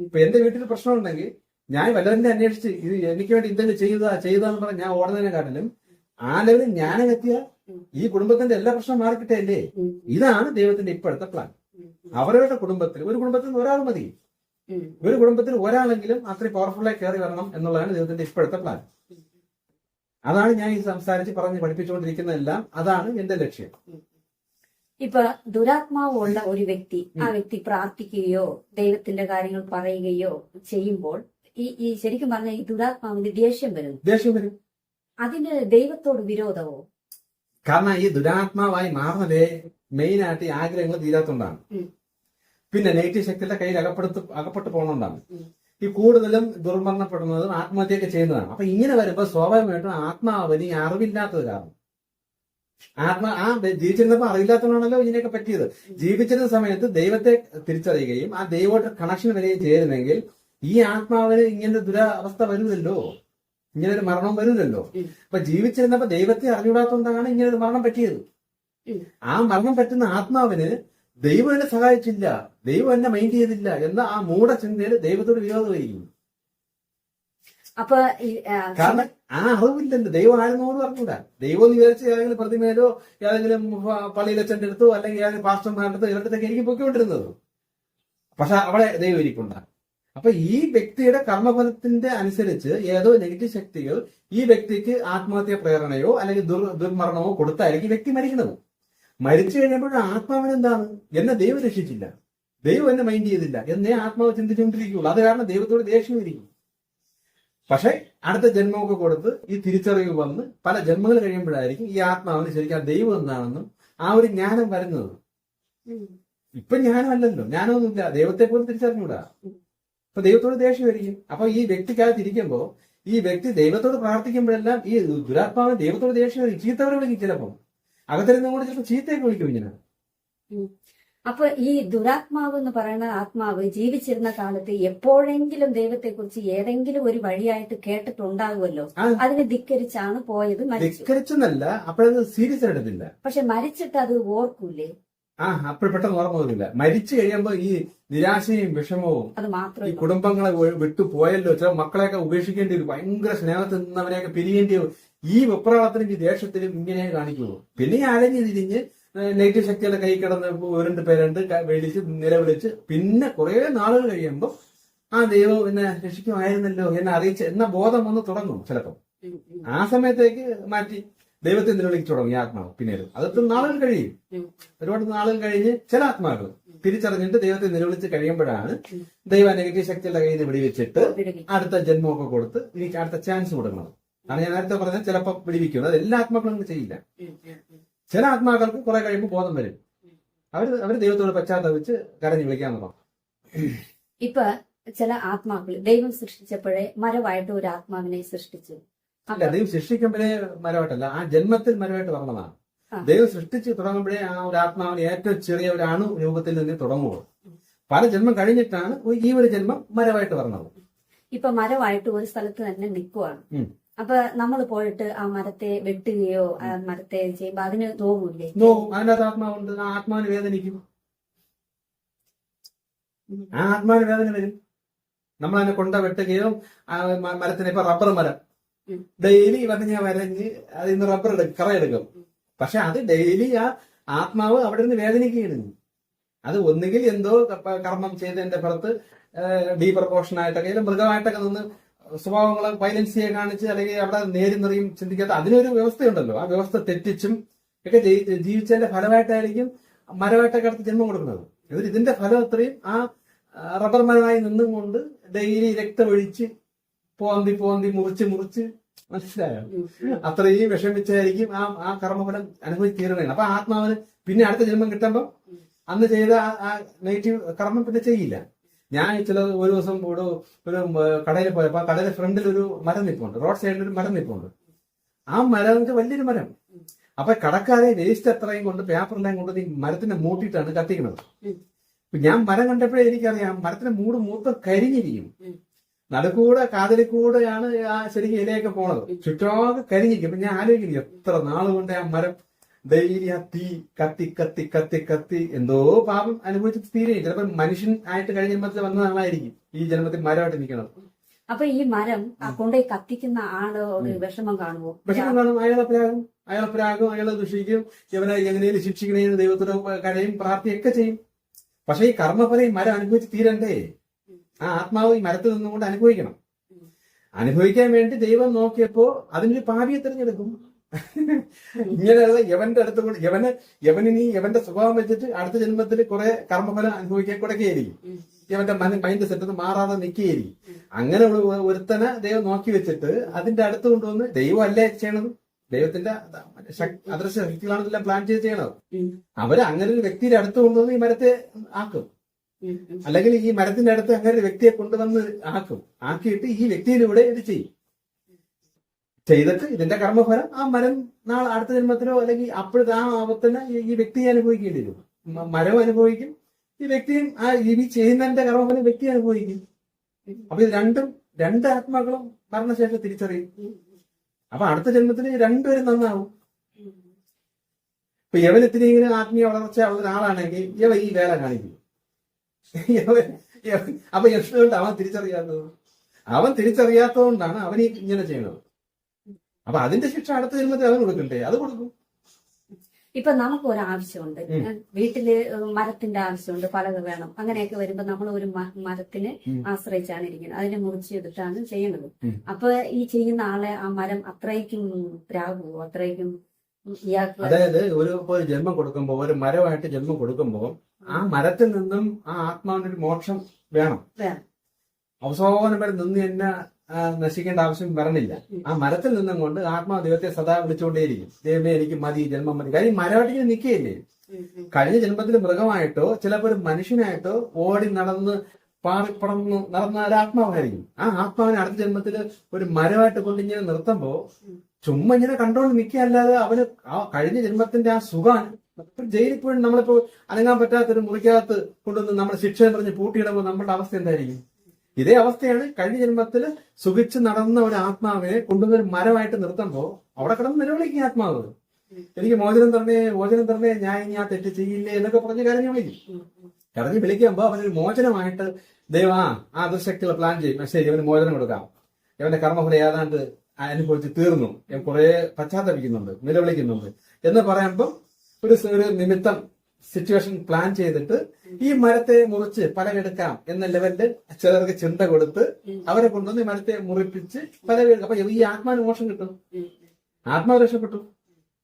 ഇപ്പൊ എന്റെ വീട്ടിൽ പ്രശ്നമുണ്ടെങ്കിൽ ഞാൻ വല്ലവരുടെ അന്വേഷിച്ച് ഇത് എനിക്ക് വേണ്ടി എന്തെങ്കിലും ചെയ്താ ചെയ്താന്ന് പറഞ്ഞാൽ ഞാൻ ഓടുന്നതിനെ കാട്ടിലും ആ ലെവലിൽ ഞാനെത്തിയ ഈ കുടുംബത്തിന്റെ എല്ലാ പ്രശ്നവും മാറിക്കിട്ടല്ലേ അല്ലേ ഇതാണ് ദൈവത്തിന്റെ ഇപ്പോഴത്തെ പ്ലാൻ. അവരവരുടെ കുടുംബത്തിൽ ഒരു കുടുംബത്തിൽ ഒരാൾ മതി. ഒരു കുടുംബത്തിൽ ഒരാളെങ്കിലും അത്രയും പവർഫുള്ളായി കയറി വരണം എന്നുള്ളതാണ് ദൈവത്തിന്റെ ഇപ്പോഴത്തെ പ്ലാൻ അതാണ് ഞാൻ ഈ സംസാരിച്ച് പറഞ്ഞ് പഠിപ്പിച്ചുകൊണ്ടിരിക്കുന്നതെല്ലാം അതാണ് എന്റെ ലക്ഷ്യം ഇപ്പൊ ദുരാത്മാവ് ഉള്ള ഒരു വ്യക്തി ആ വ്യക്തി പ്രാർത്ഥിക്കുകയോ ദൈവത്തിന്റെ കാര്യങ്ങൾ പറയുകയോ ചെയ്യുമ്പോൾ ഈ ഈ ശരിക്കും പറഞ്ഞ ഈ ദുരാത്മാവിന് ദേഷ്യം വരും. ദേഷ്യം വരും. അതിന് ദൈവത്തോട് വിരോധമോ? കാരണം ഈ ദുരാത്മാവായി മാറുന്നതേ മെയിൻ ആയിട്ട് ഈ ആഗ്രഹങ്ങൾ തീരാത്തോണ്ടാണ്. പിന്നെ നെഗറ്റീവ് ശക്തിയുടെ കയ്യിൽ അകപ്പെടുത്ത് അകപ്പെട്ട് പോകണോണ്ടാണ് ഈ കൂടുതലും ദുർമരണപ്പെടുന്നതും ആത്മഹത്യയൊക്കെ ചെയ്യുന്നതാണ്. അപ്പൊ ഇങ്ങനെ വരുമ്പോൾ സ്വാഭാവികമായിട്ടും ആത്മാവിന് ഈ അറിവില്ലാത്തത് കാരണം. ആത്മാ ആ ജീവിച്ചിരുന്നപ്പോ അറിവില്ലാത്തതാണല്ലോ ഇതിനെയൊക്കെ പറ്റിയത്. ജീവിച്ചിരുന്ന സമയത്ത് ദൈവത്തെ തിരിച്ചറിയുകയും ആ ദൈവമായിട്ട് കണക്ഷൻ വരികയും ചെയ്യുന്നെങ്കിൽ ഈ ആത്മാവിന് ഇങ്ങനെ ദുരവസ്ഥ വരില്ലല്ലോ ഇങ്ങനെ ഒരു മരണം വരില്ലല്ലോ. അപ്പൊ ജീവിച്ചിരുന്നപ്പോ ദൈവത്തെ അറിഞ്ഞുകൂടാത്തോണ്ടാണ് ഇങ്ങനെ ഒരു മരണം പറ്റിയത്. ആ മരണം പറ്റുന്ന ആത്മാവിന് ദൈവം എന്നെ സഹായിച്ചില്ല. ദൈവം എന്നെ മൈൻഡ് ചെയ്തില്ല എന്ന ആ മൂഢചിന്തയിൽ ദൈവത്തോട് വിരോധമായിരിക്കും അപ്പൊ കാരണം ആ അറിവില്ലല്ലോ ദൈവം ആരെന്നോട് പറഞ്ഞൂടാ ദൈവം എന്ന് വിചാരിച്ച് ഏതെങ്കിലും പ്രതിമയിലോ ഏതെങ്കിലും പള്ളിയിലച്ഛന്റെ അടുത്തോ അല്ലെങ്കിൽ ഏതെങ്കിലും പാസ്റ്റർമാരുടെ അടുത്തോ ഇവരുടെ എനിക്ക് പൊയ്ക്കൊണ്ടിരുന്നത്. പക്ഷെ അവിടെ ദൈവം ഇരിപ്പുണ്ട. അപ്പൊ ഈ വ്യക്തിയുടെ കർമ്മഫലത്തിന്റെ അനുസരിച്ച് ഏതോ നെഗറ്റീവ് ശക്തികൾ ഈ വ്യക്തിക്ക് ആത്മഹത്യ പ്രേരണയോ അല്ലെങ്കിൽ ദുർ ദുർമരണമോ കൊടുത്തായിരിക്കും വ്യക്തി മരിക്കുന്നത്. മരിച്ചു കഴിഞ്ഞപ്പോൾ ആത്മാവിന് എന്താണ്? എന്നെ ദൈവം രക്ഷിച്ചില്ല. ദൈവം എന്നെ മൈൻഡ് ചെയ്തില്ല. എന്നെ ആത്മാവ് ചിന്തിച്ചുകൊണ്ടിരിക്കുകയുള്ളൂ. അത് കാരണം ദൈവത്തോട് ദേഷ്യം ഇരിക്കും പക്ഷെ അടുത്ത ജന്മമൊക്കെ കൊടുത്ത് ഈ തിരിച്ചറിവ് വന്ന് പല ജന്മങ്ങൾ കഴിയുമ്പോഴായിരിക്കും ഈ ആത്മാവിന് ശരിക്കും ആ ദൈവം എന്താണെന്നും ആ ഒരു ജ്ഞാനം വരുന്നത്. ഇപ്പൊ ജ്ഞാനമല്ലല്ലോ. ജ്ഞാനമൊന്നുമില്ല. ദൈവത്തെ പോലും തിരിച്ചറിഞ്ഞൂടാ. അപ്പൊ ദൈവത്തോട് ദേഷ്യമായിരിക്കും അപ്പൊ ഈ വ്യക്തിക്കകത്ത് ഇരിക്കുമ്പോ ഈ വ്യക്തി ദൈവത്തോട് പ്രാർത്ഥിക്കുമ്പോഴെല്ലാം ഈ ദുരാത്മാവിന് ദൈവത്തോട് ദേഷ്യമായിരിക്കും ചീത്തവരെ വിളിക്കും ചിലപ്പം. അകത്തിരുന്നും കൂടെ ചിലപ്പോൾ ചീത്തയൊക്കെ വിളിക്കും ഇങ്ങനെ. അപ്പൊ ഈ ദുരാത്മാവ് എന്ന് പറയുന്ന ആത്മാവ് ജീവിച്ചിരുന്ന കാലത്ത് എപ്പോഴെങ്കിലും ദൈവത്തെ കുറിച്ച് ഏതെങ്കിലും ഒരു വഴിയായിട്ട് കേട്ടിട്ടുണ്ടാകുമല്ലോ? അതിന് ധിക്കരിച്ചാണ് പോയത് ധിക്കരിച്ചെന്നല്ല അപ്പോഴത് സീരിയസ് എടുത്തില്ല പക്ഷെ മരിച്ചിട്ട് അത് ഓർക്കൂലേ? ആ അപ്പോൾ പെട്ടെന്ന് ഓർമ്മ വരില്ല മരിച്ചു കഴിയുമ്പോ ഈ നിരാശയും വിഷമവും അത് മാത്രം ഈ കുടുംബങ്ങളെ വിട്ടു പോയല്ലോ. ചില മക്കളെയൊക്കെ ഉപേക്ഷിക്കേണ്ടി വരും. ഭയങ്കര സ്നേഹത്തിൽ നിന്നവരെയൊക്കെ പിരിയേണ്ടി വരും. ഈ വെപ്രാളത്തിനും ഈ ദേഷ്യത്തിലും ഇങ്ങനെ കാണിക്കുള്ളൂ. പിന്നെ അലഞ്ഞു തിരിഞ്ഞ് നെഗറ്റീവ് ശക്തികളുടെ കൈ കിടന്ന് രണ്ട് പേരുണ്ട് വേടിച്ച് വിളിച്ച് നിലവിളിച്ച് പിന്നെ കുറെ നാളുകൾ കഴിയുമ്പോൾ ആ ദൈവം എന്നെ രക്ഷിക്കുമായിരുന്നല്ലോ എന്നെ അറിയിച്ച് എന്ന ബോധം വന്ന് തുടങ്ങും ചിലപ്പോൾ ആ സമയത്തേക്ക് മാറ്റി ദൈവത്തെ നിലവിളിച്ച് തുടങ്ങി ആത്മാവ് പിന്നീട് അതൊക്കെ നാളുകൾ കഴിയും. ഒരുപാട് നാളുകൾ കഴിഞ്ഞ് ചില ആത്മാക്കൾ തിരിച്ചറിഞ്ഞിട്ട് ദൈവത്തെ നിലവിളിച്ച് കഴിയുമ്പോഴാണ്. ദൈവ നെഗറ്റീവ് ശക്തിയുടെ കയ്യിൽ നിന്ന് വിടിവെച്ചിട്ട് അടുത്ത ജന്മമൊക്കെ കൊടുത്ത് എനിക്ക് അടുത്ത ചാൻസ് കൊടുക്കണം അതാണ് ഞാൻ നേരത്തെ പറഞ്ഞത് ചിലപ്പോൾ വിടിവിക്കും അത് എല്ലാ ആത്മാക്കളും ചെയ്യില്ല. ചില ആത്മാക്കൾക്ക് കുറെ കഴിയുമ്പോൾ ബോധം വരും. അവർ അവർ ദൈവത്തോട് പശ്ചാത്തപിച്ച് കരഞ്ഞു വിളിക്കാൻ തുടങ്ങും. ഇപ്പൊ ചില ആത്മാക്കൾ ദൈവം സൃഷ്ടിച്ചപ്പോഴേ മരമായിട്ട് ഒരു ആത്മാവിനെ സൃഷ്ടിച്ചു. അല്ല ദൈവം സൃഷ്ടിക്കുമ്പോഴേ മരമായിട്ടല്ല ആ ജന്മത്തിൽ മരമായിട്ട് പറഞ്ഞതാണ് ദൈവം സൃഷ്ടിച്ച് തുടങ്ങുമ്പോഴേ ആ ഒരു ആത്മാവിന് ഏറ്റവും ചെറിയ ഒരു അണു രൂപത്തിൽ നിന്ന് തുടങ്ങുള്ളൂ പല ജന്മം കഴിഞ്ഞിട്ടാണ് ഈ ഒരു ജന്മം മരമായിട്ട് പറഞ്ഞത് ഇപ്പൊ മരമായിട്ട് ഒരു സ്ഥലത്ത് തന്നെ നിൽക്കുവാണ്. അപ്പൊ നമ്മൾ പോയിട്ട് ആ മരത്തെ വെട്ടുകയോ ആ മരത്തെ ചെയ്യുമ്പോ അതിന് തോന്നൂല്ലേ അതിനകത്ത് ആത്മാവുണ്ട്. ആ ആത്മാവിന് വേദനിക്കും ആ ആത്മാവിന് വേദന വരും. നമ്മൾ അതിനെ കൊണ്ട വെട്ടുകയോ ആ മരത്തിന് ഇപ്പൊ റബ്ബർ മരം. ഡെയിലി വന്ന് ഞാൻ വരഞ്ഞ് അതിൽ നിന്ന് റബ്ബർ എടുക്കും കറ എടുക്കും. പക്ഷെ അത് ഡെയിലി ആ ആത്മാവ് അവിടെ നിന്ന് വേദനിക്കുകയാണ്. അത് ഒന്നുകിൽ എന്തോ കർമ്മം ചെയ്തതിന്റെ പുറത്ത് ഡീപ്രപ്പോർഷൻ ആയിട്ടൊക്കെ അല്ലെങ്കിൽ മൃഗമായിട്ടൊക്കെ നിന്ന് സ്വഭാവങ്ങളെ വയലൻസിയെ കാണിച്ച് അല്ലെങ്കിൽ അവിടെ നേരി നിറയും ചിന്തിക്കാത്ത അതിനൊരു വ്യവസ്ഥയുണ്ടല്ലോ. ആ വ്യവസ്ഥ തെറ്റിച്ചും ഒക്കെ ജീവിച്ചതിന്റെ ഫലമായിട്ടായിരിക്കും മരമായിട്ടൊക്കെ അടുത്ത് ജന്മം കൊടുക്കുന്നത്. ഇവർ ഇതിന്റെ ഫലം അത്രയും ആ റബ്ബർ മരമായി നിന്നും കൊണ്ട് ഡെയിലി രക്തമൊഴിച്ച് പോന്തി പോന്തി മുറിച്ച് മുറിച്ച് മനസ്സിലായോ? അത്രയും വിഷമിച്ചായിരിക്കും ആ ആ കർമ്മഫലം അനുഭവിച്ച് തീരണേ അപ്പൊ ആത്മാവിന് പിന്നെ അടുത്ത ജന്മം കിട്ടുമ്പോ അന്ന് ചെയ്ത ആ നെഗറ്റീവ് കർമ്മം പിന്നെ ചെയ്യില്ല. ഞാൻ ചില ഒരു ദിവസം ഇവിടെ ഒരു കടയിൽ പോയപ്പോ ആ കടയുടെ ഫ്രണ്ടിൽ ഒരു മരം നിൽപ്പുണ്ട് റോഡ് സൈഡിൽ ഒരു മരം നിൽപ്പുണ്ട് ആ മരം വലിയൊരു മരം. അപ്പൊ കടക്കാരെ വേസ്റ്റ് എത്രയും കൊണ്ട് പേപ്പറെല്ലാം കൊണ്ട് ഈ മരത്തിനെ മൂട്ടിയിട്ടാണ് കത്തിക്കുന്നത്. ഞാൻ മരം കണ്ടപ്പോഴേ എനിക്കറിയാം മരത്തിന്റെ മൂട് മൂത്ത് കരിഞ്ഞിരിക്കും. നടുക്കൂടെ കാതലി കൂടെയാണ് ആ ശരിക്കും ഇലയൊക്കെ പോണത്. ചുറ്റോക്കെ കരിഞ്ഞിരിക്കും. അപ്പൊ ഞാൻ ആലോചിക്കുന്നു എത്ര നാൾ കൊണ്ട് ആ മരം ആ തീ കത്തി കത്തി കത്തി കത്തി. എന്തോ പാപം അനുഭവിച്ച് തീരെ. ചിലപ്പോൾ മനുഷ്യൻ ആയിട്ട് കഴിഞ്ഞ ജന്മത്തിൽ വന്ന ആളായിരിക്കും ഈ ജന്മത്തിൽ മരമായിട്ട് നിൽക്കണം അപ്പൊ ഈ മരം കൊണ്ടുപോയി കത്തിക്കുന്ന ആൾ ഒരു വിഷമം കാണുമോ? വിഷമം കാണും അയാളെ പ്രാകും അയാളെ പ്രാകും അയാളെ ദുഷിക്കും. ഇവനെ എങ്ങനെയും ശിക്ഷിക്കണേന്ന് ദൈവത്തോട് കരയും പ്രാർത്ഥിയൊക്കെ ചെയ്യും. പക്ഷെ ഈ കർമ്മഫലം ഈ മരം അനുഭവിച്ച് തീരണ്ടേ? ആ ആത്മാവ് ഈ മരത്തിൽ നിന്നുകൊണ്ട് അനുഭവിക്കണം. അനുഭവിക്കാൻ വേണ്ടി ദൈവം നോക്കിയപ്പോ അതിനൊരു പാപിയെ തിരഞ്ഞെടുക്കും. ഇങ്ങനെയുള്ള യവന്റെ അടുത്ത് കൊണ്ട് യവന് യവനിനി യവന്റെ സ്വഭാവം വെച്ചിട്ട് അടുത്ത ജന്മത്തിൽ കുറെ കർമ്മഫലം അനുഭവിക്കാൻ കൊടുക്കുകയായിരിക്കും യവന്റെ മൈൻഡ് സെറ്റ് മാറാതെ നിൽക്കുകയായിരിക്കും അങ്ങനെ ഒരു ഒരുത്തനെ ദൈവം നോക്കി വെച്ചിട്ട് അതിന്റെ അടുത്ത് കൊണ്ടുവന്ന് ദൈവം അല്ലേ ചെയ്യണത്. ദൈവത്തിന്റെ അദൃശ്യ ശക്തികളാണ് ഇതെല്ലാം പ്ലാൻ ചെയ്ത് ചെയ്യണത്. അവർ അങ്ങനെ ഒരു വ്യക്തിയുടെ അടുത്ത് കൊണ്ടുവന്ന് ഈ മരത്തെ ആക്കും. അല്ലെങ്കിൽ ഈ മരത്തിന്റെ അടുത്ത് അങ്ങനെ ഒരു വ്യക്തിയെ കൊണ്ടുവന്ന് ആക്കും. ആക്കിയിട്ട് ഈ വ്യക്തിയിലൂടെ ഇത് ചെയ്യും. ചെയ്തിട്ട് ഇതിന്റെ കർമ്മഫലം ആ മരം നാളെ അടുത്ത ജന്മത്തിലോ അല്ലെങ്കിൽ അപ്പോഴത്തെ ആ ആപത്തിന് ഈ- വ്യക്തിയെ അനുഭവിക്കേണ്ടി വരും. മരം അനുഭവിക്കും. ഈ വ്യക്തിയും ആ ഇനി ചെയ്യുന്നതിന്റെ കർമ്മഫലം വ്യക്തി അനുഭവിക്കും. അപ്പൊ ഇത് രണ്ടും രണ്ട് ആത്മാക്കളും മരണശേഷം തിരിച്ചറിയും. അപ്പൊ അടുത്ത ജന്മത്തിൽ രണ്ടുപേരും നന്നാവും. ഇപ്പൊ യവൻ ഇത്തിരി ഇങ്ങനെ ആത്മീയ വളർച്ച ഉള്ള ഒരാളാണെങ്കിൽ യവ ഈ വേല കാണിക്കും. യവൻ യവൻ- അപ്പൊ എന്തുകൊണ്ട് അവൻ തിരിച്ചറിയാത്തത്. അവൻ തിരിച്ചറിയാത്തതുകൊണ്ടാണ് അവൻ ഈ ഇങ്ങനെ ചെയ്യണത്. അപ്പൊ അതിന്റെ ശിക്ഷ അടുത്ത ജന്മത്തിൽ അവൻ കൊടുക്കണ്ടേ? അത് കൊടുക്കും. ഇപ്പൊ നമുക്ക് ഒരു ആവശ്യമുണ്ട് വീട്ടിൽ മരത്തിന്റെ ആവശ്യമുണ്ട് പലക വേണം. അങ്ങനെയൊക്കെ വരുമ്പോ നമ്മൾ ഒരു മരത്തിനെ ആശ്രയിച്ചാണ് ഇരിക്കുന്നത്. അതിനെ മുറിച്ചെടുത്താണ് ചെയ്യണത് ഉം. അപ്പൊ ഈ ചെയ്യുന്ന ആളെ ആ മരം അത്രയ്ക്കും പ്രാകുവോ അത്രയ്ക്കും അതായത് ഒരു ജന്മം കൊടുക്കുമ്പോൾ ഒരു മരമായിട്ട് ജന്മം കൊടുക്കുമ്പോൾ ആ മരത്തിൽ നിന്നും ആ ആത്മാവിനൊരു മോക്ഷം വേണം. വേണം. അവസാനം വരെ നിന്ന് തന്നെ നശിക്കേണ്ട ആവശ്യം വരണില്ല. ആ മരത്തിൽ നിന്നും കൊണ്ട് ആത്മാ ദൈവത്തെ സദാ വിളിച്ചുകൊണ്ടേയിരിക്കും. ദൈവമേ എനിക്ക് മതി ജന്മം മതി. കാര്യം മരമായിട്ട് ഇങ്ങനെ നിൽക്കുകയില്ലേ? കഴിഞ്ഞ ജന്മത്തിൽ മൃഗമായിട്ടോ ചിലപ്പോൾ ഒരു മനുഷ്യനായിട്ടോ ഓടി നടന്ന് പാറിപ്പടന്ന് നടന്ന ഒരു ആത്മാവായിരിക്കും. ആ ആത്മാവിനെ അടുത്ത ജന്മത്തിൽ ഒരു മരമായിട്ട് കൊണ്ട് ഇങ്ങനെ നിർത്തുമ്പോ ചുമ്മാ ഇങ്ങനെ കണ്ടോണ്ട് നിൽക്കുകയല്ലാതെ അവന് ആ കഴിഞ്ഞ ജന്മത്തിന്റെ ആ സുഖം ഇപ്പൊ ജയിലിൽ പോയി നമ്മളിപ്പോ അനങ്ങാൻ പറ്റാത്തൊരു മുറിക്കകത്ത് കൊണ്ടുവന്ന് നമ്മുടെ ശിക്ഷ പറഞ്ഞ് പൂട്ടിയിടുമ്പോൾ നമ്മുടെ അവസ്ഥ എന്തായിരിക്കും? ഇതേ അവസ്ഥയാണ് കഴിഞ്ഞ ജന്മത്തിൽ സുഖിച്ച് നടന്ന ഒരു ആത്മാവിനെ കൊണ്ടുവന്നൊരു മരമായിട്ട് നിർത്തുമ്പോ അവിടെ കിടന്ന് നിലവിളിക്കും ആത്മാവ്. എനിക്ക് മോചനം തരണേ മോചനം തരണേ ഞാൻ ഇനി ആ തെറ്റ് ചെയ്യില്ലേ എന്നൊക്കെ പറഞ്ഞ് കരഞ്ഞു വിളിക്കും കരഞ്ഞ് വിളിക്കുമ്പോ അവനൊരു മോചനമായിട്ട് ദൈവം ആ ആ പ്ലാൻ ചെയ്യും. ശരി അവന് മോചനം കൊടുക്കാം. ഇവന്റെ കർമ്മഫലം ഏതാണ്ട് അനുഭവിച്ച് തീർന്നു. ഞാൻ കുറെ പശ്ചാത്തപിക്കുന്നുണ്ട് നിലവിളിക്കുന്നുണ്ട് എന്ന് പറയുമ്പോൾ ഒരു ഒരു നിമിത്തം സിറ്റുവേഷൻ പ്ലാൻ ചെയ്തിട്ട് ഈ മരത്തെ മുറിച്ച് പലകെടുക്കാം എന്ന ലെവലിൽ ചിലർക്ക് ചിന്ത കൊടുത്ത് അവരെ കൊണ്ടുവന്ന് ഈ മരത്തെ മുറിപ്പിച്ച് പലകെടുക്കാം അപ്പൊ ഈ ആത്മാവിന് മോശം കിട്ടും. ആത്മാവ് രക്ഷപ്പെട്ടു.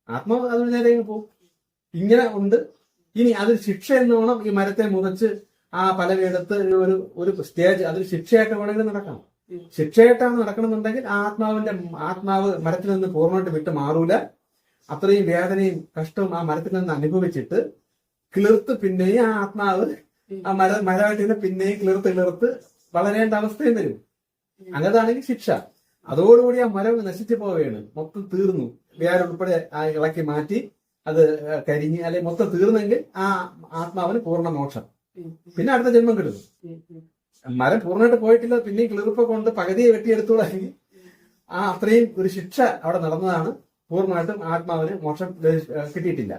ആത്മാവ് അതിന് നേരെ പോകും. ഇങ്ങനെ ഉണ്ട്. ഇനി അതൊരു ശിക്ഷ എന്നോണം ഈ മരത്തെ മുറിച്ച് ആ പലവെടുത്ത് ഒരു ഒരു സ്റ്റേജ് അതൊരു ശിക്ഷയായിട്ട് വേണമെങ്കിൽ നടക്കണം. ശിക്ഷയായിട്ടാണ് നടക്കണമെന്നുണ്ടെങ്കിൽ ആ ആത്മാവിന്റെ ആത്മാവ് മരത്തിൽ നിന്ന് പൂർണമായിട്ട് വിട്ടു മാറൂല. അത്രയും വേദനയും കഷ്ടവും ആ മരത്തിൽ നിന്ന് അനുഭവിച്ചിട്ട് കിളിർത്ത് പിന്നെയും ആ ആത്മാവ് ആ മര മരവാട്ടിനെ പിന്നെയും കിളിർത്ത് കിളിർത്ത് വളരേണ്ട അവസ്ഥയും വരും. അങ്ങനെതാണെങ്കിൽ ശിക്ഷ. അതോടുകൂടി ആ മരം നശിച്ചു പോവുകയാണ്. മൊത്തം തീർന്നു. വേരുൾപ്പെടെ ആ ഇളക്കി മാറ്റി അത് കരിഞ്ഞ് അല്ലെങ്കിൽ മൊത്തം തീർന്നെങ്കിൽ ആ ആത്മാവിന് പൂർണ മോക്ഷം. പിന്നെ അടുത്ത ജന്മം കിട്ടും മരം പൂർണമായിട്ട് പോയിട്ടില്ല. പിന്നെ കിളിർപ്പ് കൊണ്ട് പകുതിയെ വെട്ടിയെടുത്തോളെങ്കിൽ ആ അത്രയും ഒരു ശിക്ഷ അവിടെ നടന്നതാണ്. പൂർണമായിട്ടും ആത്മാവിന് മോക്ഷം കിട്ടിയിട്ടില്ല.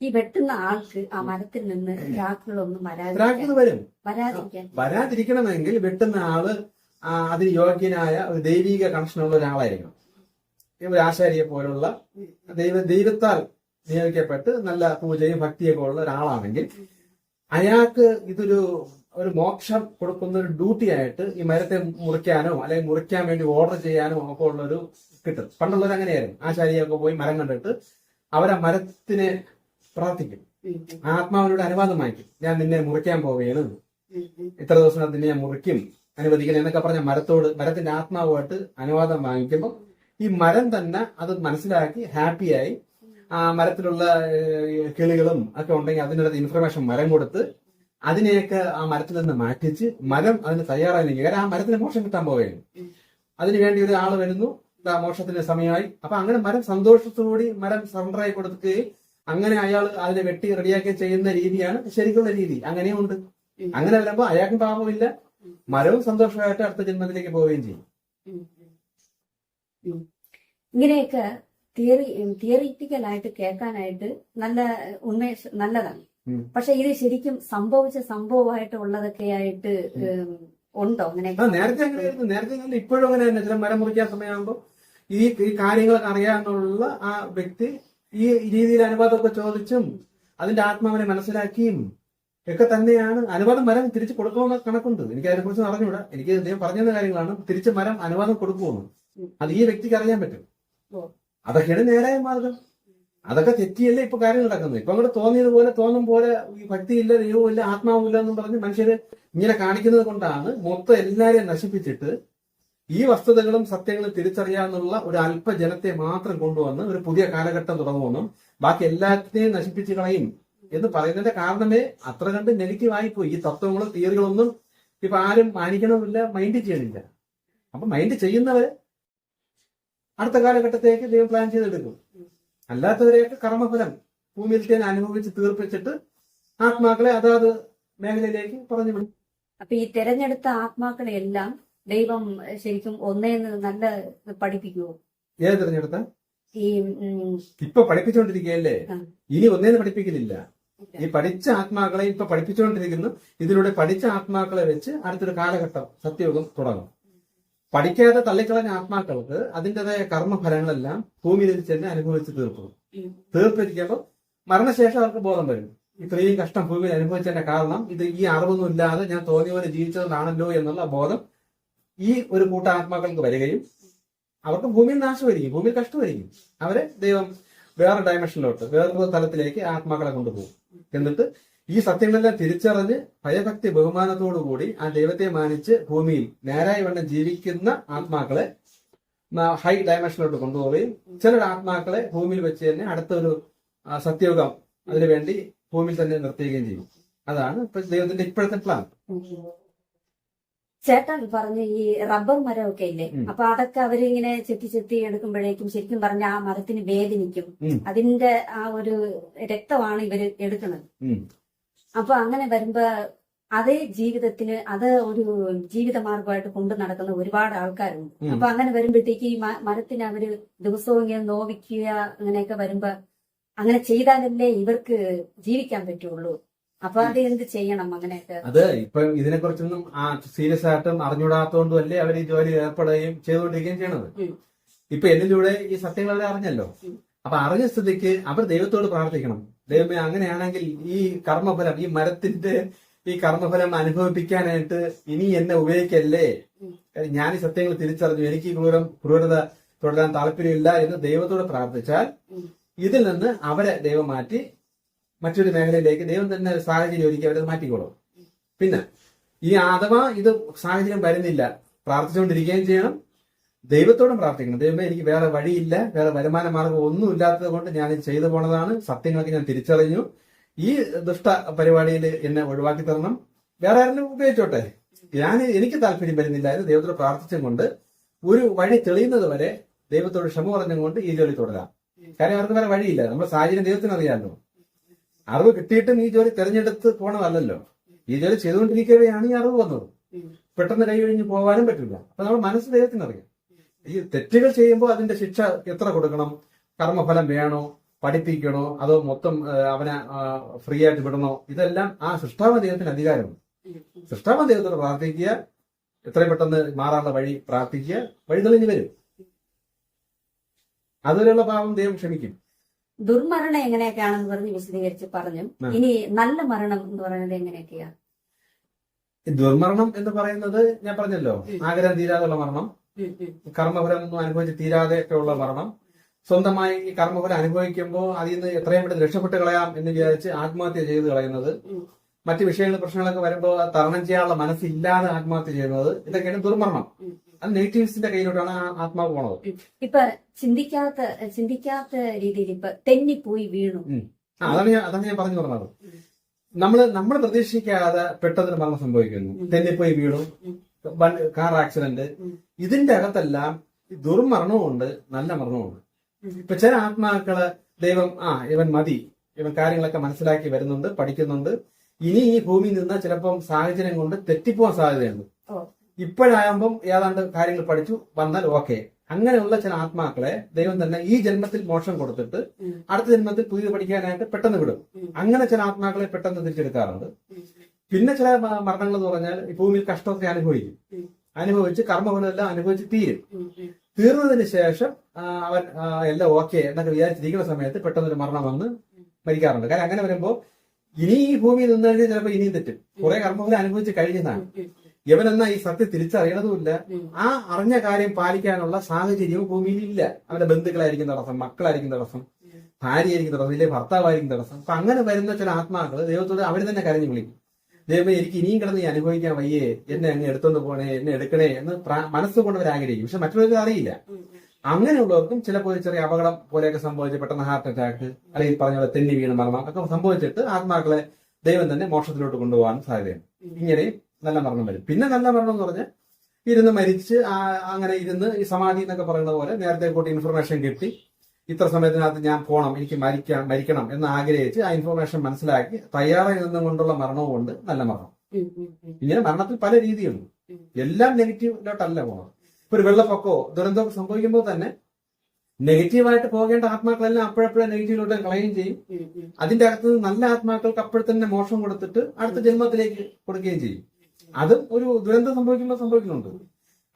ഈ വെട്ടുന്ന ആൾക്ക് ആ മരത്തിൽ നിന്ന് രാക്കുകളൊന്നും വരാതിരിക്കാൻ വരും. വരാതിരിക്കാൻ വരാതിരിക്കണമെങ്കിൽ വെട്ടുന്ന ആൾ അതിന് യോഗ്യനായ ഒരു ദൈവിക കണക്ഷനുള്ള ഒരാളായിരിക്കണം. ഒരു ആശാരിയെ പോലുള്ള ദൈവ ദൈവത്താൽ നിയോഗിക്കപ്പെട്ട് നല്ല പൂജയും ഭക്തിയൊക്കെ ഉള്ള ഒരാളാണെങ്കിൽ അയാൾക്ക് ഇതൊരു ഒരു മോക്ഷം കൊടുക്കുന്ന ഒരു ഡ്യൂട്ടി ആയിട്ട് ഈ മരത്തെ മുറിക്കാനോ അല്ലെങ്കിൽ മുറിക്കാൻ വേണ്ടി ഓർഡർ ചെയ്യാനോ ഒക്കെ ഉള്ളൊരു കിട്ടും. പണ്ടുള്ളവർ അങ്ങനെയായിരുന്നു ആശാരിയൊക്കെ പോയി മരം കണ്ടിട്ട് അവരെ മരത്തിനെ പ്രാർത്ഥിക്കും. ആത്മാവിനോട് അനുവാദം വാങ്ങിക്കും ഞാൻ നിന്നെ മുറിക്കാൻ പോവുകയാണ്. ഇത്ര ദിവസം നിന്നെ ഞാൻ മുറിക്കും അനുവദിക്കണം എന്നൊക്കെ പറഞ്ഞ മരത്തോട് മരത്തിന്റെ ആത്മാവുമായിട്ട് അനുവാദം വാങ്ങിക്കുമ്പോൾ ഈ മരം തന്നെ അത് മനസ്സിലാക്കി ഹാപ്പിയായി ആ മരത്തിലുള്ള കിളികളും ഒക്കെ ഉണ്ടെങ്കിൽ അതിനകത്ത് ഇൻഫർമേഷൻ മരം കൊടുത്ത് അതിനെയൊക്കെ ആ മരത്തിൽ നിന്ന് മാറ്റിച്ച് മരം അതിന് തയ്യാറായി നിൽക്കുക. കാരണം ആ മരത്തിന് മോശം കിട്ടാൻ പോവുകയാണ്. അതിനു വേണ്ടി ഒരു ആൾ വരുന്നു. ദാ മോക്ഷത്തിന് സമയമായി. അപ്പൊ അങ്ങനെ മരം സന്തോഷത്തോടുകൂടി മരം സറണ്ടറായി കൊടുക്കുകയും അങ്ങനെ അയാൾ അതിനെ വെട്ടി റെഡിയാക്കി ചെയ്യുന്ന രീതിയാണ് ശരിക്കുള്ള രീതി. അങ്ങനെയും ഉണ്ട്. അങ്ങനെ വരുമ്പോ അയാൾക്കും പാപമില്ല. മരവും സന്തോഷമായിട്ട് അടുത്ത ജന്മത്തിലേക്ക് പോവുകയും ചെയ്യും. ഇങ്ങനെയൊക്കെ തിയറി തിയറിറ്റിക്കലായിട്ട് കേൾക്കാനായിട്ട് നല്ല ഉന്മേഷ നല്ലതാണ്. പക്ഷെ ഇത് ശരിക്കും സംഭവിച്ച സംഭവമായിട്ട് ഉള്ളതൊക്കെ ആയിട്ട് ഉണ്ടോ അങ്ങനെ? നേരത്തെ അങ്ങനെയായിരുന്നു. നേരത്തെ ഇപ്പോഴും അങ്ങനെ തന്നെ. ചില മരം മുറിക്കാൻ സമയമാകുമ്പോൾ ഈ ഈ കാര്യങ്ങളൊക്കെ അറിയാന്നുള്ള ആ വ്യക്തി ഈ രീതിയിൽ അനുവാദമൊക്കെ ചോദിച്ചും അതിന്റെ ആത്മാവിനെ മനസ്സിലാക്കിയും ഒക്കെ തന്നെയാണ് അനുവാദം മരം തിരിച്ചു കൊടുക്കുമെന്ന് കണക്കുണ്ട്. എനിക്ക് അതിനെക്കുറിച്ച് അറിഞ്ഞൂടാ എനിക്ക് അദ്ദേഹം പറഞ്ഞ കാര്യങ്ങളാണ്. തിരിച്ചു മരം അനുവാദം കൊടുക്കുമെന്ന്. അത് ഈ വ്യക്തിക്ക് അറിയാൻ പറ്റും. അതൊക്കെയാണ് നേരായ മാർഗം. അതൊക്കെ തെറ്റിയല്ലേ ഇപ്പൊ കാര്യം നടക്കുന്നത്. ഇപ്പൊ അങ്ങോട്ട് തോന്നിയതുപോലെ തോന്നും പോലെ ഈ ഭക്തിയില്ല ദൈവമില്ല ആത്മാവില്ല എന്നും പറഞ്ഞ് മനുഷ്യര് ഇങ്ങനെ കാണിക്കുന്നത് കൊണ്ടാണ് മൊത്തം എല്ലാരെയും നശിപ്പിച്ചിട്ട് ഈ വസ്തുതകളും സത്യങ്ങളും തിരിച്ചറിയാനുള്ള ഒരു അല്പജനത്തെ മാത്രം കൊണ്ടുവന്ന് ഒരു പുതിയ കാലഘട്ടം തുടങ്ങുമെന്നും ബാക്കി എല്ലാത്തിനെയും നശിപ്പിച്ചു കളയും എന്ന് പറയുന്നതിന്റെ കാരണമേ അത്ര കണ്ട് നെഗറ്റീവ് ആയിപ്പോയി. ഈ തത്വങ്ങളും തിയറികളൊന്നും ഇപ്പൊ ആരും മാനിക്കണമില്ല മൈൻഡ് ചെയ്യണില്ല. അപ്പൊ മൈൻഡ് ചെയ്യുന്നവര് അടുത്ത കാലഘട്ടത്തേക്ക് ദൈവം പ്ലാൻ ചെയ്തെടുക്കും. അല്ലാത്തവരെയൊക്കെ കർമ്മഫലം ഭൂമിയിൽ തന്നെ അനുഭവിച്ച് തീർപ്പിച്ചിട്ട് ആത്മാക്കളെ അതാത് മേഖലയിലേക്ക് പറഞ്ഞു വിടും. അപ്പൊ ഈ തെരഞ്ഞെടുത്ത ആത്മാക്കളെ എല്ലാം ദൈവം ശരിക്കും ഒന്നേന്ന് നല്ല പഠിപ്പിക്കുവോ? ഏത് തിരഞ്ഞെടുത്ത? ഈ ഇപ്പൊ പഠിപ്പിച്ചുകൊണ്ടിരിക്കുകയല്ലേ ഇനി ഒന്നേന്ന് പഠിപ്പിക്കലില്ല ഈ പഠിച്ച ആത്മാക്കളെ ഇപ്പൊ പഠിപ്പിച്ചുകൊണ്ടിരിക്കുന്നു ഇതിലൂടെ പഠിച്ച ആത്മാക്കളെ വെച്ച് അടുത്തൊരു കാലഘട്ടം സത്യയോഗം തുടങ്ങും. പഠിക്കാതെ തള്ളിക്കളഞ്ഞ ആത്മാക്കൾക്ക് അതിന്റെതായ കർമ്മഫലങ്ങളെല്ലാം ഭൂമിയിൽ തന്നെ അനുഭവിച്ച് തീർക്കും. തീർപ്പിരിക്കുമ്പോൾ മരണശേഷം അവർക്ക് ബോധം വരും. ഇത്രയും കഷ്ടം ഭൂമിയിൽ അനുഭവിച്ചതിന്റെ കാരണം ഇത് ഈ അറിവൊന്നും ഇല്ലാതെ ഞാൻ തോന്നിയ പോലെ ജീവിച്ചതുകൊണ്ടാണല്ലോ എന്നുള്ള ബോധം ഈ ഒരു കൂട്ട ആത്മാക്കൾക്ക് വരികയും അവർക്ക് ഭൂമിയിൽ നാശമായിരിക്കും ഭൂമിയിൽ കഷ്ടമായിരിക്കും. അവരെ ദൈവം വേറെ ഡയമെൻഷനിലോട്ട് വേറൊരു തലത്തിലേക്ക് ആത്മാക്കളെ കൊണ്ടുപോകും. എന്നിട്ട് ഈ സത്യങ്ങളെല്ലാം തിരിച്ചറിഞ്ഞ് ഭയഭക്തി ബഹുമാനത്തോടു കൂടി ആ ദൈവത്തെ മാനിച്ച് ഭൂമിയിൽ നേരായ വണ്ണം ജീവിക്കുന്ന ആത്മാക്കളെ ഹൈ ഡയമെൻഷനിലോട്ട് കൊണ്ടുപോവുകയും ചില ആത്മാക്കളെ ഭൂമിയിൽ വെച്ച് തന്നെ അടുത്തൊരു സത്യയുഗം അതിനുവേണ്ടി ഭൂമിയിൽ തന്നെ നിർത്തുകയും ചെയ്യും. അതാണ് ഇപ്പൊ ദൈവത്തിന്റെ ഇപ്പോഴത്തെ പ്ലാൻ. ചേട്ടൻ പറഞ്ഞ ഈ റബ്ബർ മരമൊക്കെ ഇല്ലേ. അപ്പൊ അതൊക്കെ അവരിങ്ങനെ ചെത്തി ചെത്തി എടുക്കുമ്പോഴേക്കും ശരിക്കും പറഞ്ഞ ആ മരത്തിന് വേദനിക്കും. അതിന്റെ ആ ഒരു രക്തമാണ് ഇവർ എടുക്കുന്നത്. അപ്പൊ അങ്ങനെ വരുമ്പോ അതേ ജീവിതത്തിന് അത് ഒരു ജീവിത മാർഗമായിട്ട് കൊണ്ടു നടക്കുന്ന ഒരുപാട് ആൾക്കാരുണ്ട്. അപ്പൊ അങ്ങനെ വരുമ്പോഴത്തേക്ക് ഈ മരത്തിന് അവർ ദിവസവും ഇങ്ങനെ നോവിക്കുക അങ്ങനെയൊക്കെ വരുമ്പോ അങ്ങനെ ചെയ്താലല്ലേ ഇവർക്ക് ജീവിക്കാൻ പറ്റുള്ളൂ അപ്പൊ അത് എന്ത് ചെയ്യണം അങ്ങനെയൊക്കെ? അത് ഇപ്പൊ ഇതിനെക്കുറിച്ചൊന്നും ആ സീരിയസ് ആയിട്ടും അറിഞ്ഞൂടാത്തോണ്ടും അല്ലേ അവർ ഈ ജോലി ഏർപ്പെടുകയും ചെയ്തുകൊണ്ടിരിക്കുകയും ചെയ്യണത്. ഇപ്പൊ എന്നിലൂടെ ഈ സത്യങ്ങൾ അവർ അറിഞ്ഞല്ലോ. അപ്പൊ അറിഞ്ഞ സ്ഥിതിക്ക് അവർ ദൈവത്തോട് പ്രാർത്ഥിക്കണം. ദൈവമേ അങ്ങനെയാണെങ്കിൽ ഈ കർമ്മഫലം ഈ മരത്തിന്റെ ഈ കർമ്മഫലം അനുഭവിപ്പിക്കാനായിട്ട് ഇനി എന്നെ ഉപയോഗിക്കല്ലേ? ഞാൻ ഈ സത്യങ്ങൾ തിരിച്ചറിഞ്ഞു. എനിക്ക് ക്രൂരം ക്രൂരത തുടരാൻ താല്പര്യമില്ല എന്ന് ദൈവത്തോട് പ്രാർത്ഥിച്ചാൽ ഇതിൽ നിന്ന് അവരെ ദൈവം മാറ്റി മറ്റൊരു മേഖലയിലേക്ക് ദൈവം തന്നെ സാഹചര്യം ഒരുക്കി അവരത് മാറ്റിക്കോളും. പിന്നെ ഈ അഥവാ ഇത് സാഹചര്യം വരുന്നില്ല പ്രാർത്ഥിച്ചുകൊണ്ടിരിക്കുകയും ചെയ്യണം ദൈവത്തോടും പ്രാർത്ഥിക്കണം. ദൈവമേ എനിക്ക് വേറെ വഴിയില്ല വേറെ വരുമാന മാർഗം ഒന്നും ഇല്ലാത്തത് കൊണ്ട് ഞാൻ ചെയ്തു പോണതാണ്. സത്യങ്ങളൊക്കെ ഞാൻ തിരിച്ചറിഞ്ഞു. ഈ ദുഷ്ട പരിപാടിയിൽ എന്നെ ഒഴിവാക്കി തരണം. വേറെ ആരെങ്കിലും ഉപയോഗിച്ചോട്ടെ. ഞാൻ എനിക്ക് താല്പര്യം വരുന്നില്ല എന്ന് ദൈവത്തോട് പ്രാർത്ഥിച്ചും കൊണ്ട് ഒരു വഴി തെളിയുന്നത് വരെ ദൈവത്തോട് ക്ഷമ പറഞ്ഞും കൊണ്ട് ഈ ജോലി തുടരാം. കാര്യം അവർക്ക് വേറെ വഴിയില്ല. നമ്മുടെ സാഹചര്യം ദൈവത്തിന് അറിയാമല്ലോ അറിവ് കിട്ടിയിട്ട് നീ ജോലി തെരഞ്ഞെടുത്ത് പോണതല്ലല്ലോ. ഈ ജോലി ചെയ്തുകൊണ്ടിരിക്കുകയാണ് ഈ അറിവ് വന്നത്. പെട്ടെന്ന് കൈ കഴിഞ്ഞ് പോകാനും പറ്റില്ല. അപ്പൊ നമ്മൾ മനസ്സ് ദൈവത്തിന് അറിയാം. ഈ തെറ്റുകൾ ചെയ്യുമ്പോൾ അതിന്റെ ശിക്ഷ എത്ര കൊടുക്കണം? കർമ്മഫലം വേണോ? പഠിപ്പിക്കണോ? അതോ മൊത്തം അവനെ ഫ്രീ ആയിട്ട് വിടണോ? ഇതെല്ലാം ആ സൃഷ്ടാവ ദൈവത്തിന് അധികാരമാണ്. സൃഷ്ടാവ ദൈവത്തോട് പ്രാർത്ഥിക്കുക. എത്രയും പെട്ടെന്ന് മാറാനുള്ള വഴി പ്രാർത്ഥിക്കുക. വഴി തെളിഞ്ഞു വരും. അതുവരെയുള്ള പാപം ദൈവം ക്ഷമിക്കും. ദുർമരണം എങ്ങനെയൊക്കെയാണെന്ന് പറഞ്ഞ് വിശദീകരിച്ച് പറഞ്ഞു. ഇനി നല്ല മരണം എന്ന് പറയുന്നത് എങ്ങനെയൊക്കെയാ? ദുർമരണം എന്ന് പറയുന്നത് ഞാൻ പറഞ്ഞല്ലോ. ആഗ്രഹം തീരാതെയുള്ള മരണം കർമ്മഫലം ഒന്നും അനുഭവിച്ച് തീരാതെ ഒക്കെ ഉള്ള മരണം. സ്വന്തമായി ഈ കർമ്മഫലം അനുഭവിക്കുമ്പോൾ അതിൽ നിന്ന് എത്രയും പെട്ടെന്ന് രക്ഷപ്പെട്ട് കളയാം എന്ന് വിചാരിച്ച് ആത്മഹത്യ ചെയ്ത് കളയുന്നത്. മറ്റു വിഷയങ്ങൾ പ്രശ്നങ്ങളൊക്കെ വരുമ്പോൾ തരണം ചെയ്യാനുള്ള മനസ്സില്ലാതെ ആത്മഹത്യ ചെയ്യുന്നത്. ഇതൊക്കെയാണ് ദുർമരണം. അത് നെഗറ്റീവ്സിന്റെ കയ്യിലോട്ടാണ് ആ ആത്മാവ് പോണത്. ഇപ്പൊ ചിന്തിക്കാത്ത ചിന്തിക്കാത്ത രീതിയിൽ ഇപ്പൊ തെന്നിപ്പോയി വീണു. ആ, അതാണ് ഞാൻ അതാണ് ഞാൻ പറഞ്ഞു പറഞ്ഞത്. നമ്മൾ നമ്മൾ പ്രതീക്ഷിക്കാതെ പെട്ടെന്ന് മരണം സംഭവിക്കുന്നു. തെന്നിപ്പോയി വീണു. കാർ ആക്സിഡന്റ് ഇതിന്റെ അകത്തെല്ലാം ദുർമരണവും ദുർമരണവുമുണ്ട് നല്ല മരണവുമുണ്ട്. ഇപ്പൊ ചില ആത്മാക്കൾ ദൈവം ആ ഇവൻ മതി. ഇവൻ കാര്യങ്ങളൊക്കെ മനസ്സിലാക്കി വരുന്നുണ്ട് പഠിക്കുന്നുണ്ട്. ഇനി ഈ ഭൂമിയിൽ നിന്ന് ചിലപ്പം സാഹചര്യം കൊണ്ട് തെറ്റിപ്പോവാൻ സാധ്യതയുണ്ട്. ഇപ്പോഴാകുമ്പം ഏതാണ്ട് കാര്യങ്ങൾ പഠിച്ചു വന്നാൽ ഓക്കെ അങ്ങനെയുള്ള ചില ആത്മാക്കളെ ദൈവം തന്നെ ഈ ജന്മത്തിൽ മോക്ഷം കൊടുത്തിട്ട് അടുത്ത ജന്മത്തിൽ പുതിയത് പഠിക്കാനായിട്ട് പെട്ടെന്ന് വിടും. അങ്ങനെ ചില ആത്മാക്കളെ പെട്ടെന്ന് തിരിച്ചെടുക്കാറുണ്ട്. പിന്നെ ചില മരണങ്ങൾ എന്ന് പറഞ്ഞാൽ ഈ ഭൂമിയിൽ കഷ്ടമൊക്കെ അനുഭവിക്കും. അനുഭവിച്ച് കർമ്മഫലമെല്ലാം അനുഭവിച്ച് തീരും. തീർന്നതിന് ശേഷം അവൻ എല്ലാം ഓക്കെ എന്നൊക്കെ വിചാരിച്ചിരിക്കുന്ന സമയത്ത് പെട്ടെന്ന് ഒരു മരണം വന്ന് മരിക്കാറുണ്ട്. കാരണം അങ്ങനെ വരുമ്പോൾ ഇനി ഈ ഭൂമിയിൽ നിന്ന് കഴിഞ്ഞാൽ ചിലപ്പോൾ ഇനിയും തെറ്റും. കുറെ കർമ്മഫലം അനുഭവിച്ച് കഴിഞ്ഞതാണ്. യവനെന്നാ ഈ സത്യം തിരിച്ചറിയണതുമില്ല. ആ അറിഞ്ഞ കാര്യം പാലിക്കാനുള്ള സാഹചര്യവും ഭൂമിയിൽ ഇല്ല അവന്റെ ബന്ധുക്കളായിരിക്കും തടസ്സം മക്കളായിരിക്കും തടസ്സം ഭാര്യയായിരിക്കും തടസ്സം ഇല്ലേ ഭർത്താവായിരിക്കും തടസ്സം. അപ്പൊ അങ്ങനെ വരുന്ന ചില ആത്മാക്കൾ ദൈവത്തോട് അവർ തന്നെ കരഞ്ഞു വിളിക്കും. ദൈവം എനിക്ക് ഇനിയും കിടന്ന് ഈ അനുഭവിക്കാൻ വയ്യേ. എന്നെ അങ്ങ് എടുത്തോണ്ട് പോണേ എന്നെ എടുക്കണേ എന്ന് മനസ്സുകൊണ്ട് അവർ ആഗ്രഹിക്കും. പക്ഷെ മറ്റുള്ളവർക്ക് അറിയില്ല. അങ്ങനെയുള്ളവർക്കും ചിലപ്പോൾ ഒരു ചെറിയ അപകടം പോലെയൊക്കെ സംഭവിച്ച് പെട്ടെന്ന് ഹാർട്ട് അറ്റാക്ക് അല്ലെങ്കിൽ പറഞ്ഞ പോലെ തെന്നി വീണ് മരണം ഒക്കെ സംഭവിച്ചിട്ട് ആത്മാക്കളെ ദൈവം തന്നെ മോക്ഷത്തിലോട്ട് കൊണ്ടുപോകാൻ സാധ്യതയുണ്ട്. ഇങ്ങനെയും നല്ല മരണം വരും. പിന്നെ നല്ല മരണം എന്ന് പറഞ്ഞാൽ ഇരുന്ന് മരിച്ച് അങ്ങനെ ഇരുന്ന് ഈ സമാധി എന്നൊക്കെ പറയുന്ന പോലെ നേരത്തെ കൂട്ടി ഇൻഫർമേഷൻ കിട്ടി. ഇത്ര സമയത്തിനകത്ത് ഞാൻ പോകണം എനിക്ക് മരിക്കാം മരിക്കണം എന്ന് ആഗ്രഹിച്ച് ആ ഇൻഫർമേഷൻ മനസ്സിലാക്കി തയ്യാറായി നിന്നുകൊണ്ടുള്ള മരണവും ഉണ്ട് നല്ല മരണം. ഇങ്ങനെ മരണത്തിൽ പല രീതിയുണ്ട്. എല്ലാം നെഗറ്റീവിലോട്ടല്ല പോകണം ഇപ്പൊ ഒരു വെള്ളപ്പൊക്കമോ ദുരന്തമൊക്കെ സംഭവിക്കുമ്പോൾ തന്നെ നെഗറ്റീവായിട്ട് പോകേണ്ട ആത്മാക്കളെല്ലാം അപ്പോഴപ്പോഴേ നെഗറ്റീവിലോട്ട് കളയുകയും ചെയ്യും. അതിന്റെ അകത്ത് നല്ല ആത്മാക്കൾക്ക് അപ്പോഴത്തന്നെ മോഷം കൊടുത്തിട്ട് അടുത്ത ജന്മത്തിലേക്ക് കൊടുക്കുകയും ചെയ്യും. അതും ഒരു ദുരന്തം സംഭവിക്കുമ്പോൾ സംഭവിക്കുന്നുണ്ട്.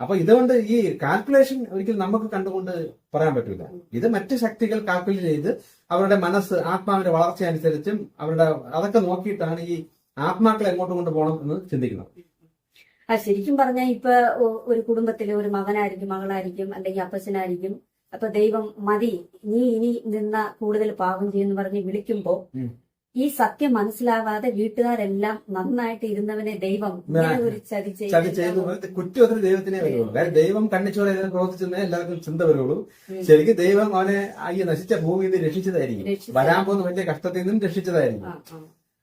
അപ്പൊ ഇതുകൊണ്ട് ഈ കാൽക്കുലേഷൻ ഒരിക്കലും നമുക്ക് കണ്ടുകൊണ്ട് പറയാൻ പറ്റില്ല. ഇത് മറ്റ് ശക്തികൾ കാൽക്കുലേറ്റ് ചെയ്ത് അവരുടെ മനസ്സ് ആത്മാവിന്റെ വളർച്ച അനുസരിച്ചും അവരുടെ അതൊക്കെ നോക്കിയിട്ടാണ് ഈ ആത്മാക്കളെ എങ്ങോട്ട് കൊണ്ടുപോകണം എന്ന് ചിന്തിക്കുന്നത്. ആ ശരിക്കും പറഞ്ഞാൽ ഇപ്പൊ ഒരു കുടുംബത്തിലെ ഒരു മകനായിരിക്കും മകളായിരിക്കും അല്ലെങ്കിൽ അപ്പച്ചനായിരിക്കും. അപ്പൊ ദൈവം മതി നീ ഇനി നിന്ന കൂടുതൽ പാപം ചെയ്യുന്നു പറഞ്ഞ് വിളിക്കുമ്പോ. ഈ സത്യം മനസ്സിലാവാതെ വീട്ടുകാരെല്ലാം നന്നായിട്ട് ഇരുന്നവനെ ദൈവം. ഒരു ചതി ചെയ്ത് കുറ്റത്തിന് ദൈവത്തിനെ വരുള്ളൂ. വേറെ ദൈവം കണ്ണിച്ചോടെ പ്രവർത്തിച്ചെന്നേ എല്ലാവർക്കും ചിന്ത വരുള്ളൂ. ശരിക്കും ദൈവം അവനെ ഈ നശിച്ച ഭൂമിയിൽ നിന്ന് രക്ഷിച്ചതായിരിക്കും. വരാൻ പോകുന്ന വലിയ കഷ്ടത്തിൽ നിന്നും രക്ഷിച്ചതായിരിക്കും.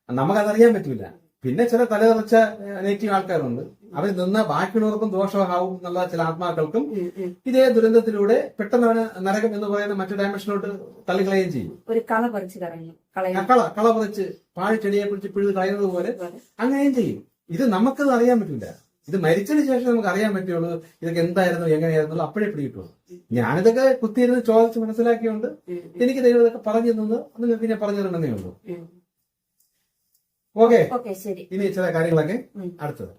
നമുക്കതറിയാൻ പറ്റൂല. പിന്നെ ചില തലതിറച്ച നെഗറ്റീവ് ആൾക്കാരുണ്ട്. അവർ നിന്ന് ബാക്കിയുള്ളവർക്കും ദോഷമാകും എന്നുള്ള ചില ആത്മാക്കൾക്കും. ഇതേ ദുരന്തത്തിലൂടെ പെട്ടെന്ന് അവന് നരകം എന്ന് പറയുന്ന മറ്റു ഡയമെൻഷനിലോട്ട് തള്ളിക്കളയുകയും ചെയ്യും. ഒരു കള പറിച്ച് കള കള പറിച്ച് പാഴിച്ചെടിയെ കുറിച്ച് പിഴുത് കളയുന്നത് പോലെ അങ്ങനെയും ചെയ്യും. ഇത് നമുക്കത് അറിയാൻ പറ്റില്ല ഇത് മരിച്ചതിന് ശേഷം നമുക്ക് അറിയാൻ പറ്റുള്ളൂ. ഇതൊക്കെ എന്തായിരുന്നു എങ്ങനെയായിരുന്നു അപ്പോഴേ പിടിയിട്ടുള്ളൂ ഞാനിതൊക്കെ കുത്തിയിരുന്ന് ചോദിച്ച് മനസ്സിലാക്കിയോണ്ട്. എനിക്ക് ദൈവം ഇതൊക്കെ പറഞ്ഞു തന്നത് നിങ്ങൾക്ക് ഞാൻ പറഞ്ഞു തരണമെന്നേ ഉള്ളൂ. ഓക്കെ. ഇനി ചില കാര്യങ്ങളൊക്കെ അടുത്തത്.